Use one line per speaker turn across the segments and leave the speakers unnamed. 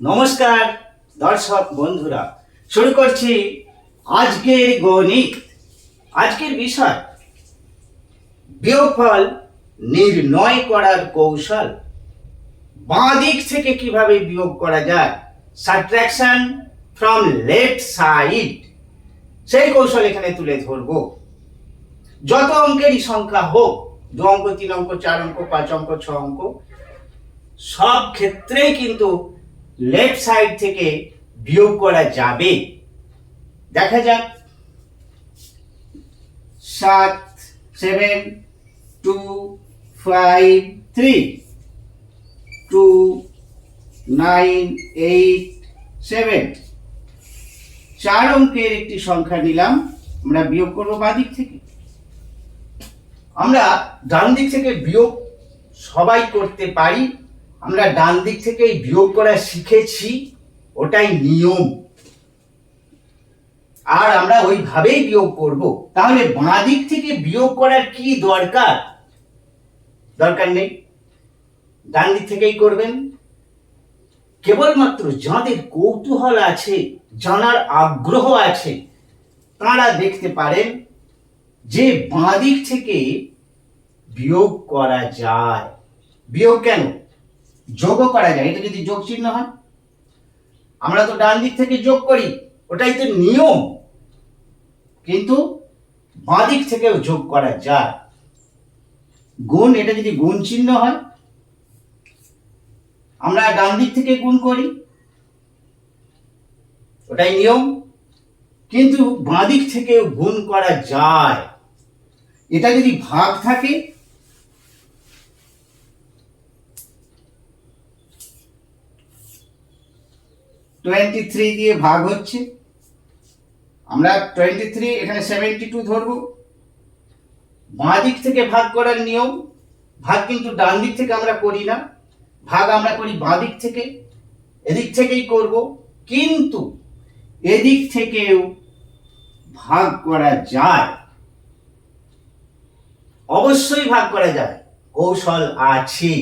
নমস্কার, দর্শক বন্ধুরা। শুরু করছি আজকের গণিত। আজকের বিষয়, বিয়োগফল নির্ণয় করার কৌশল। বাঁ দিক থেকে কীভাবে বিয়োগ করা যায়? সাবট্রাকশন ফ্রম লেফট সাইড সেই কৌশল এখানে তুলে ধরবো। যত অঙ্কেরই সংখ্যা হোক, দু অঙ্ক, তিন অঙ্ক, চার অঙ্ক, পাঁচ অঙ্ক, ছ অঙ্ক, সব ক্ষেত্রেই কিন্তু লেফট সাইড থেকে বিয়োগ করা যাবে। দেখা যাক। সাত seven two five three two nine eight seven চার অঙ্কের একটি সংখ্যা নিলাম। আমরা বিয়োগ করব বাদিক থেকে। আমরা ডান দিক থেকে বিয়োগ সবাই করতে পারি। আমরা ডান দিক থেকে বিয়োগ করা শিখেছি, ওটাই নিয়ম। আর আমরা ওইভাবেই বিয়োগ করব। তাহলে বাঁ দিক থেকে বিয়োগ করার কি দরকার? দরকার নেই। ডান দিক থেকেই করবেন। কেবলমাত্র যাদের কৌতূহল আছে, জানার আগ্রহ আছে, তারা দেখতে পারেন যে বাঁ দিক থেকে বিয়োগ করা যায়। বিয়োগ কেন? যোগও করা যায়, এটা যদি যোগ চিহ্ন হয়। আমরা তো ডান দিক থেকে যোগ করি, ওটাই তো নিয়ম। কিন্তু বাঁ দিক থেকেও যোগ করা যায়। গুণ, এটা যদি গুণ চিহ্ন হয়, আমরা ডান দিক থেকে গুণ করি। ওটাই নিয়ম। কিন্তু বাঁ দিক থেকেও গুণ করা যায়। এটা যদি ভাগ থাকে টোয়েন্টি থ্রি দিয়ে ভাগ হচ্ছে। আমরা টোয়েন্টি থ্রি এখানে সেভেন্টি টু ধরবো। বাঁ দিক থেকে ভাগ করার নিয়ম, ভাগ কিন্তু ডান দিক থেকে আমরা করি না, ভাগ আমরা করি বাঁ দিক থেকে, এদিক থেকেই করব। কিন্তু এদিক থেকেও ভাগ করা যায়। অবশ্যই ভাগ করা যায়। কৌশল আছে।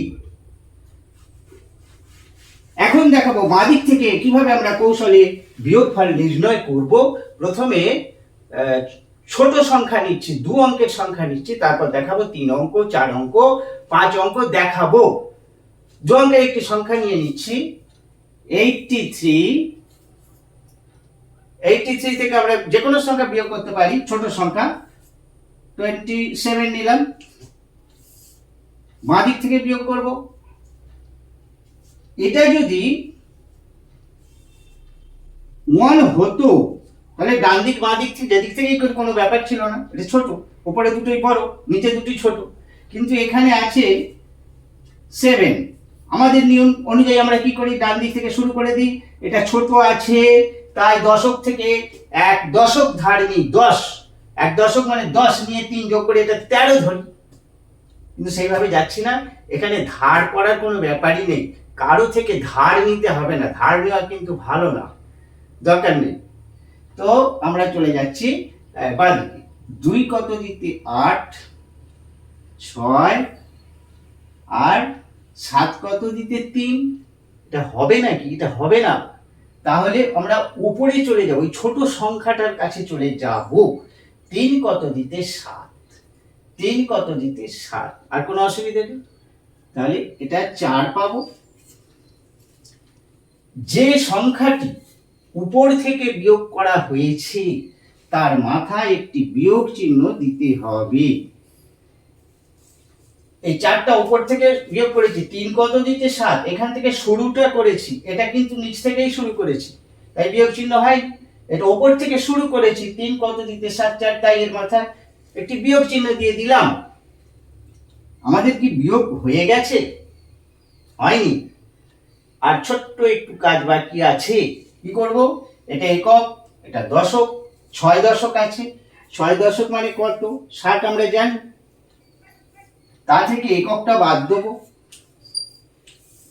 এখন দেখাবো বাঁদিক থেকে কীভাবে আমরা কৌশলে বিয়োগফল নির্ণয় করব। প্রথমে ছোট সংখ্যা নিচ্ছি, দু অঙ্কের সংখ্যা নিচ্ছি, তারপর দেখাবো তিন অঙ্ক, চার অঙ্ক, পাঁচ অঙ্ক, দেখাবো। দু অঙ্কের একটি সংখ্যা নিয়ে নিচ্ছি এইটটি থ্রি এইটটি থ্রি থেকে আমরা যে কোনো সংখ্যা বিয়োগ করতে পারি, ছোট সংখ্যা টোয়েন্টি সেভেন নিলাম। দিক থেকে বিয়োগ করব। এটা যদি ওয়ান হতো, তাহলে ডান দিক, বাঁ দিক যেদিক থেকেই কোনো ব্যাপার ছিল না। এটা ছোট। উপরে দুটোই বড়, নিচে দুটোই ছোট। কিন্তু এখানে আছে সেভেন আমাদের নিয়ম অনুযায়ী আমরা কি করি? ডান দিক থেকে শুরু করে দিই। এটা ছোট আছে, তাই দশক থেকে এক দশক ধার নিই। দশ। এক দশক মানে দশ নিয়ে তিন যোগ করে এটা তেরো ধরি। কিন্তু সেইভাবে যাচ্ছি না। এখানে ধার করার কোনো ব্যাপারই নেই। কারও থেকে ধার নিতে হবে না, ধার নেওয়া কিন্তু ভালো না। দরকার নেই। তো আমরা চলে যাচ্ছি বাঁদিকে। দুই কত দিতে আট, ছয়, আর সাত কত দিতে তিন। এটা হবে নাকি? এটা হবে না। তাহলে আমরা উপরে চলে যাব, ওই ছোট সংখ্যাটার কাছে চলে যাব। তিন কত দিতে সাত। তিন কত দিতে সাত। আর কোনো অসুবিধা নেই? তাহলে এটা চার পাবো। যে সংখ্যাটি উপর থেকে বিয়োগ করা হয়েছে, তার মাথায় একটি বিয়োগ চিহ্ন দিতে হবে। এই চারটা উপর থেকে বিয়োগ করেছি, তিন কত দিতে সাত? এখান থেকে শুরুটা করেছি, এটা কিন্তু নিচ থেকেই শুরু করেছি। তাই বিয়োগ চিহ্ন হয়, এটা উপর থেকে শুরু করেছি, তিন কত দিতে সাত? চার, তাই এর মাথায় একটি বিয়োগ চিহ্ন দিয়ে দিলাম। আমাদের কি বিয়োগ হয়ে গেছে? হয়নি। আর ছোট্ট একটু কাজ বাকি আছে। কি করব? এটা একক, এটা দশক, ছয় দশক আছে। ছয় দশক মানে কত? ষাট আমরা জানি। তা থেকে এককটা বাদ দেবো।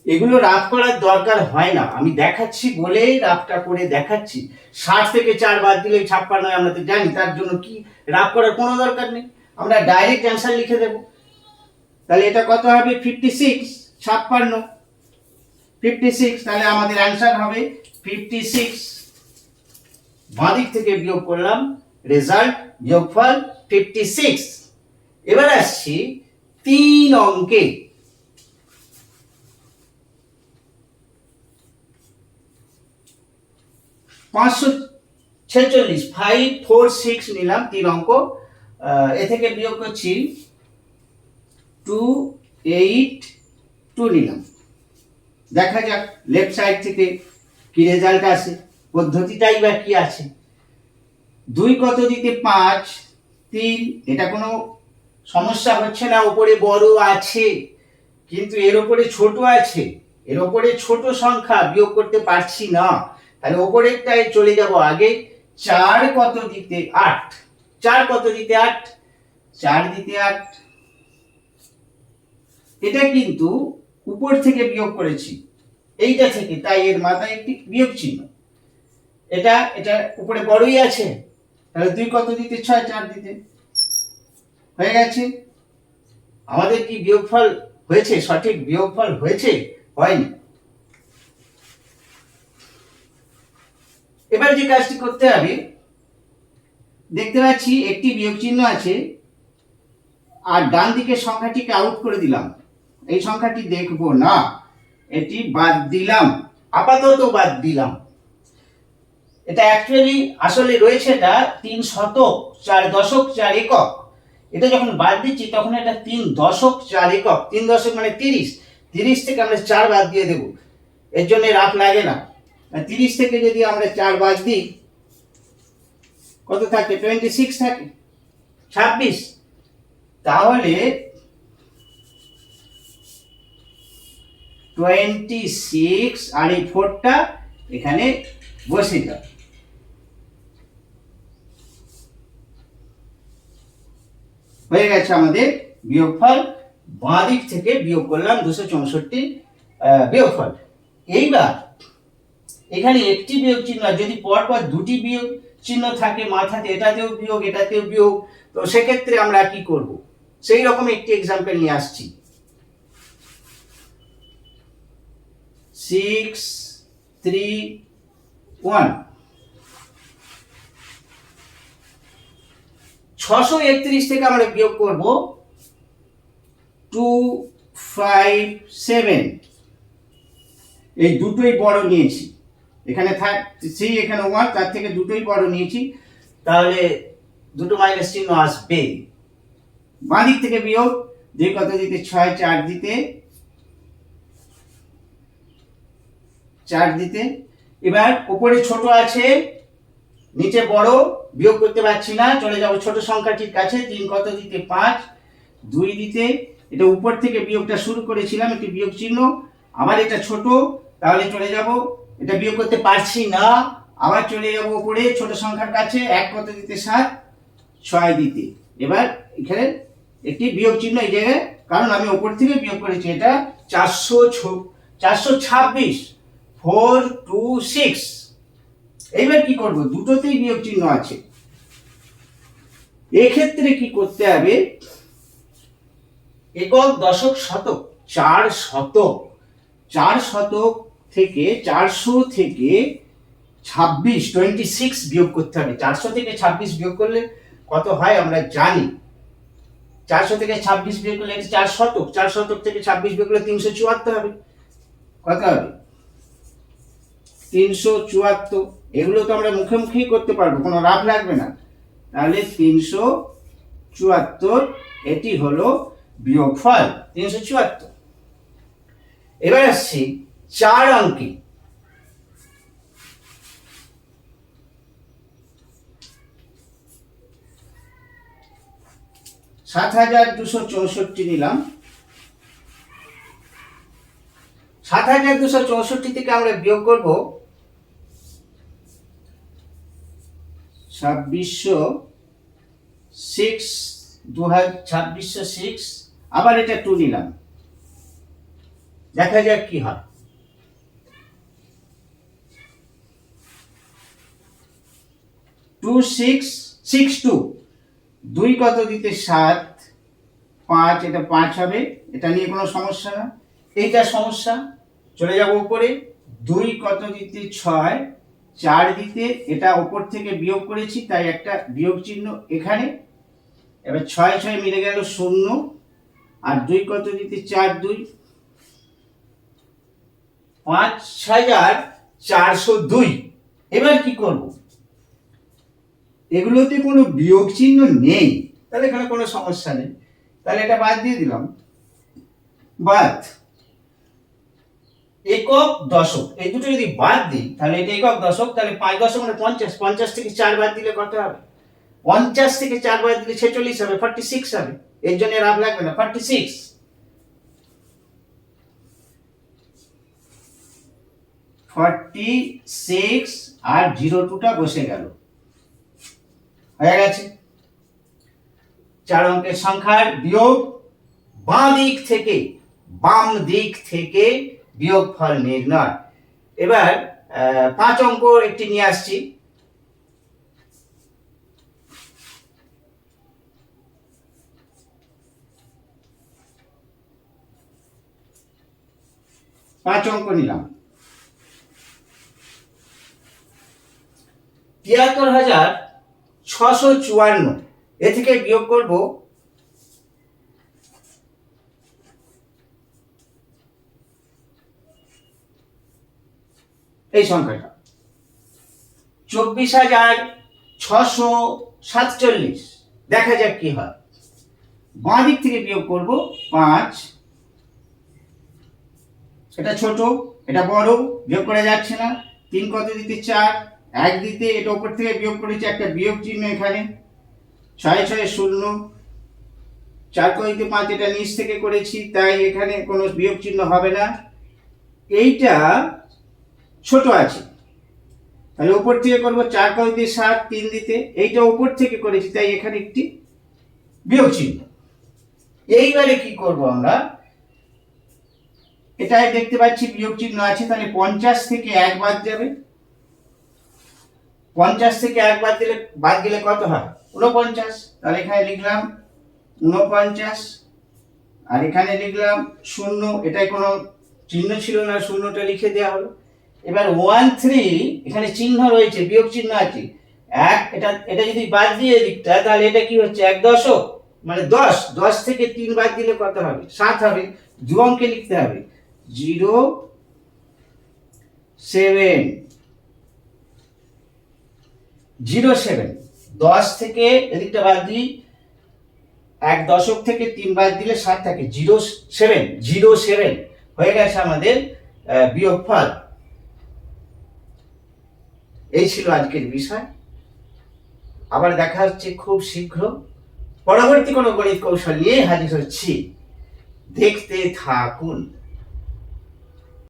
এগুলো রাফ করার দরকার হয় না। আমি দেখাচ্ছি বলেই রাফটা করে দেখাচ্ছি। ষাট থেকে চার বাদ দিলে ছাপ্পান্ন আমরা তো জানি, তার জন্য কি রাফ করার কোনো দরকার নেই। আমরা ডাইরেক্ট অ্যান্সার লিখে দেব। তাহলে এটা কত হবে? ফিফটি সিক্স ছাপ্পান্ন। ফিফটি সিক্স তাহলে আমাদের অ্যান্সার হবে ফিফটি সিক্স বাঁদিক থেকে বিয়োগ করলাম রেজাল্ট বিয়োগফল ফিফটি সিক্স এবার আসছি তিন অঙ্কে। পাঁচশো ছেচল্লিশ ফাইভ ফোর সিক্স নিলাম তিন অঙ্ক। এ থেকে বিয়োগ করছি টু এইট টু নিলাম। দেখা যাক লেফট সাইড থেকে কি রেজাল্ট আসে, পদ্ধতিটাই বা কি আছে দুই কত দিতে পাঁচ, তিন, এটা কোনো সমস্যা হচ্ছে না ওপরে বড় আছে, কিন্তু এর ওপরে ছোট আছে, এর ওপরে ছোট সংখ্যা বিয়োগ করতে পারছি না, তাহলে ওপরেরটায় চলে যাব আগে চার কত দিতে আট। চার কত দিতে আট? চার দিতে আট। এটা কিন্তু উপর থেকে বিয়োগ করেছি। এইটা থেকে তাই এর মাথায় একটি বিয়োগ চিহ্ন। এটা এটা উপরে বড়ই আছে। তাহলে দুই কত দিতে? ছয়, চার দিতে। হয়ে গেছে? আমাদের কি বিয়োগফল হয়েছে? সঠিক বিয়োগফল হয়েছে? হয়নি। এবার যে কাজটি করতে হবে, দেখতে পাচ্ছি একটি বিয়োগ চিহ্ন আছে, আর ডান দিকের সংখ্যাটিকে আউট করে দিলাম। এই সংখ্যাটি দেখব না। এটি বাদ দিলাম। আপাতত বাদ দিলাম। এটা অ্যাকচুয়ালি আসলে রয়েছে এটা তিন শতক, চার দশক, চার একক। এটা যখন বাদ দিচ্ছি, তখন এটা তিন দশক, চার একক। তিন দশক মানে তিরিশ। তিরিশ থেকে আমরা চার বাদ দিয়ে দেবো। এর জন্য রাফ লাগে না। তিরিশ থেকে যদি আমরা চার বাদ দিই, কত থাকে? টোয়েন্টি সিক্স থাকে। ছাব্বিশ। তাহলে টোয়েন্টি সিক্স আর এই ফোরটা এখানে বসে যাবে। হয়ে গেছে আমাদের বিয়োগফল। বাঁ দিক থেকে বিয়োগ করলাম দুশো চৌষট্টি বিয়োগফল। এইবার এখানে একটি বিয়োগ চিহ্ন যদি পরপর দুটি বিয়োগ চিহ্ন থাকে, মাথাতে এটাতেও বিয়োগ এটাতেও বিয়োগ, তো সেক্ষেত্রে আমরা কি করব? সেই রকম একটি এক্সাম্পল নিয়ে আসছি। সিক্স থ্রি ওয়ান ছশো একত্রিশ থেকে আমরা বিয়োগ করব টু ফাইভ সেভেন এই দুটোই বড় নিয়েছি। এখানে থাক থ্রি এখানে ওয়ান তার থেকে দুটোই বড় নিয়েছি। তাহলে দুটো মাইনাস চিহ্ন আসবে। বাঁ দিক থেকে বিয়োগ দুই কত দিতে, ছয়, চার দিতে চার দিতে। এবার উপরে ছোট আছে, নিচে বড়, বিয়োগ করতে পারছি না, চলে যাব ছোট সংখ্যাটির কাছে, তিন কত দিতে? পাঁচ। দুই দিতে, এটা উপর থেকে বিয়োগটা শুরু করেছিলাম, একটি বিয়োগ চিহ্ন। আবার এটা ছোট, তাহলে চলে যাব, এটা বিয়োগ করতে পারছি না, আবার চলে যাব উপরে, ছোট সংখ্যার কাছে, এক কত দিতে? সাত। ছয় দিতে। এবার এখানে একটি বিয়োগ চিহ্ন এই জায়গায়, কারণ আমি উপর থেকে বিয়োগ করেছি, এটা চারশো চারশো ছাব্বিশ। Four two six. এইবার কি করব? দুটোতেই বিয়োগ চিহ্ন আছে। এক্ষেত্রে কি করতে হবে? একক দশক শতক, চার শতক। চার শতক থেকে চারশো থেকে ছাব্বিশ টোয়েন্টি সিক্স বিয়োগ করতে হবে। চারশো থেকে ছাব্বিশ বিয়োগ করলে কত হয় আমরা জানি। চারশো থেকে ছাব্বিশ বিয়োগ করলে চার শতক। চার শতক থেকে ছাব্বিশ বিয়োগ করলে তিনশো চুয়াত্তর হবে। কত হবে? তিনশো চুয়াত্তর। এগুলো তো আমরা মুখে মুখেই করতে পারব, কোনো লাভ লাগবে না। তাহলে তিনশো চুয়াত্তর, এটি হলো বিয়োগফল, তিনশো চুয়াত্তর। এবার আসছি চার অঙ্কে। সাত হাজার দুশো চৌষট্টি নিলাম। সাত হাজার দুশো চৌষট্টি থেকে আমরা বিয়োগ করব ছাব্বিশশো সিক্স দু ছাব্বিশশো সিক্স আবার এটা টু নিলাম। দেখা যাক কি হয়। টু সিক্স সিক্স টু দুই কত দিতে সাত? পাঁচ, এটা পাঁচ হবে। এটা নিয়ে কোনো সমস্যা না। এইটা সমস্যা। চলে যাব উপরে। দুই কত দিতে ছয়? চার দিতে এটা ওপর থেকে বিয়োগ করেছি, তাই একটা বিয়োগ চিহ্ন এখানে। এবার ছয় ছয় মিলে গেল শূন্য, আর দুই কত দিতে? চার দুই। পাঁচ হাজার চারশো দুই। এবার কি করব? এগুলোতে কোনো বিয়োগ চিহ্ন নেই। তাহলে এখানে কোনো সমস্যা নেই। তাহলে এটা বাদ দিয়ে দিলাম। বাদ। একক দশক। এই দুটো যদি বাদ দিই, তাহলে এটা একক দশক, তাহলে পাঁচ দশক মানে পঞ্চাশ। পঞ্চাশ থেকে চার বাদ দিলে কত হবে? পঞ্চাশ থেকে চার বাদ দিলে ছেচল্লিশ হবে ফর্টি সিক্স হবে। এর জন্য রাব লাগবে না ফর্টি সিক্স ফর্টি সিক্স আর জিরো টুটা বসে গেল। হয়ে গেছে। চার অঙ্কের সংখ্যার বিয়োগ বাঁ দিক থেকে, বাম দিক থেকে বিয়োগ ফল নির্ণয়। এবার পাঁচ অঙ্ক একটি নিয়ে আসছি। পাঁচ অঙ্ক নিলাম। তিয়াত্তর হাজার ছশো চুয়ান্ন। এ থেকে বিয়োগ করব এই সংখ্যাটা। চব্বিশ হাজার ছশো সাতচল্লিশ। দেখা যাক কি হয়। বাঁ দিক থেকে বিয়োগ করব পাঁচ। এটা ছোট, এটা বড়, বিয়োগ করা যাচ্ছে না। তিন কত দিতে চার? এক দিতে, এটা উপর থেকে বিয়োগ করেছি একটা বিয়োগ চিহ্ন এখানে। ছয় ছয় শূন্য। চার কত পাঁচ? এটা নিচ থেকে করেছি, তাই এখানে কোনো বিয়োগ চিহ্ন হবে না। এইটা ছোট আছে। তাহলে উপর থেকে করব চার কত দিয়ে সাত, তিন দিতে। এইটা উপর থেকে করেছি, তাই এখানে একটি বিয়োগ চিহ্ন। এইবারে কি করব আমরা? এটাই দেখতে পাচ্ছি, বিয়োগ চিহ্ন আছে, তাহলে পঞ্চাশ থেকে এক বাদ যাবে। পঞ্চাশ থেকে এক বাদ দিলে বাদ দিলে কত হয়? উনপঞ্চাশ তাহলে এখানে লিখলাম উনপঞ্চাশ আর এখানে লিখলাম শূন্য। এটাই কোনো চিহ্ন ছিল না, শূন্যটা লিখে দেওয়া হলো। এবার ওয়ান থ্রি এখানে চিহ্ন রয়েছে বিয়োগ চিহ্ন আছে। এক এটা এটা যদি বাদ দিয়ে দিকটা তাহলে এটা কি হচ্ছে? এক দশক মানে দশ দশ থেকে তিন বাদ দিলে কত হবে? সাত হবে। দু অঙ্কে লিখতে হবে। জিরো সেভেন জিরো সেভেন দশ থেকে এদিকটা বাদ দিই এক দশক থেকে তিন বাদ দিলে সাত থাকে। জিরো সেভেন জিরো সেভেন হয়ে গেছে আমাদের আহ, বিয়োগফল। এই ছিল আজকের বিষয়। আবার দেখা হচ্ছে খুব শীঘ্র। পরবর্তী কোনো গণিত কৌশল নিয়ে হাজির হচ্ছি। দেখতে থাকুন।